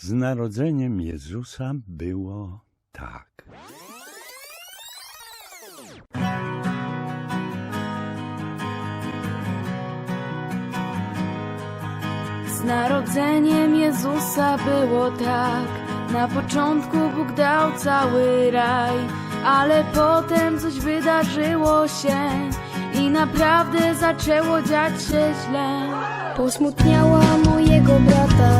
Z narodzeniem Jezusa było tak. Z narodzeniem Jezusa było tak. Na początku Bóg dał cały raj, ale potem coś wydarzyło się i naprawdę zaczęło dziać się źle. Posmutniała mojego brata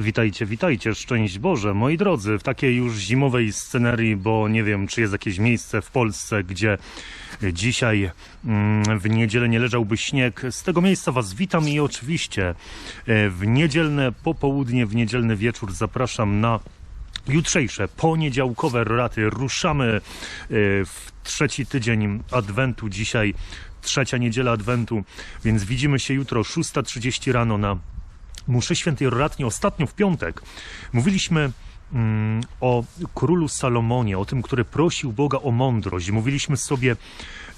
Witajcie, witajcie, szczęść Boże, moi drodzy, w takiej już zimowej scenerii, bo nie wiem, czy jest jakieś miejsce w Polsce, gdzie dzisiaj mm, w niedzielę nie leżałby śnieg. Z tego miejsca Was witam i oczywiście e, w niedzielne popołudnie, w niedzielny wieczór zapraszam na jutrzejsze poniedziałkowe raty. Ruszamy e, w trzeci tydzień Adwentu, dzisiaj trzecia niedziela Adwentu, więc widzimy się jutro 6.30 rano na mszy świętej roratni ostatnio w piątek mówiliśmy mm, o królu Salomonie, o tym, który prosił Boga o mądrość. Mówiliśmy sobie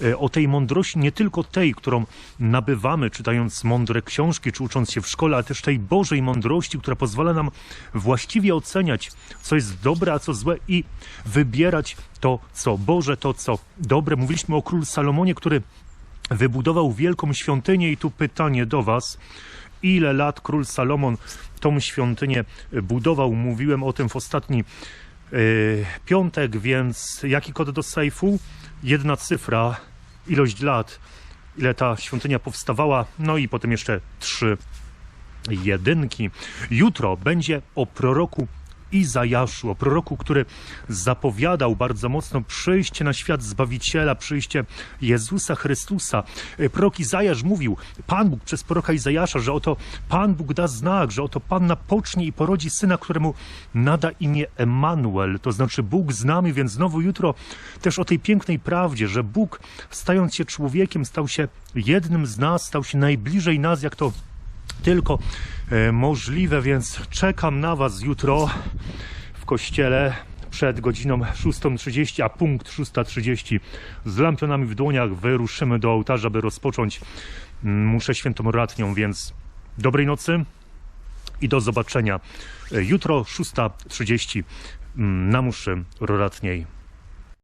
e, o tej mądrości, nie tylko tej, którą nabywamy czytając mądre książki czy ucząc się w szkole, ale też tej Bożej mądrości, która pozwala nam właściwie oceniać, co jest dobre, a co złe i wybierać to, co Boże, to, co dobre. Mówiliśmy o królu Salomonie, który wybudował wielką świątynię i tu pytanie do Was. Ile lat król Salomon tą świątynię budował? Mówiłem o tym w ostatni yy, piątek, więc jaki kod do sejfu? Jedna cyfra, ilość lat, ile ta świątynia powstawała, no i potem jeszcze trzy jedynki. Jutro będzie o proroku Izajaszu, o proroku, który zapowiadał bardzo mocno przyjście na świat Zbawiciela, przyjście Jezusa Chrystusa. E, Prorok Izajasz mówił, Pan Bóg przez proroka Izajasza, że oto Pan Bóg da znak, że oto Pan napocznie i porodzi syna, któremu nada imię Emanuel, to znaczy Bóg z nami, więc znowu jutro też o tej pięknej prawdzie, że Bóg stając się człowiekiem stał się jednym z nas, stał się najbliżej nas, jak to tylko e, możliwe, więc czekam na Was jutro w kościele przed godziną 6.30, a punkt 6.30 z lampionami w dłoniach wyruszymy do ołtarza, by rozpocząć mm, mszę świętą ratnią, więc dobrej nocy i do zobaczenia e, jutro 6.30 mm, na mszy roratniej.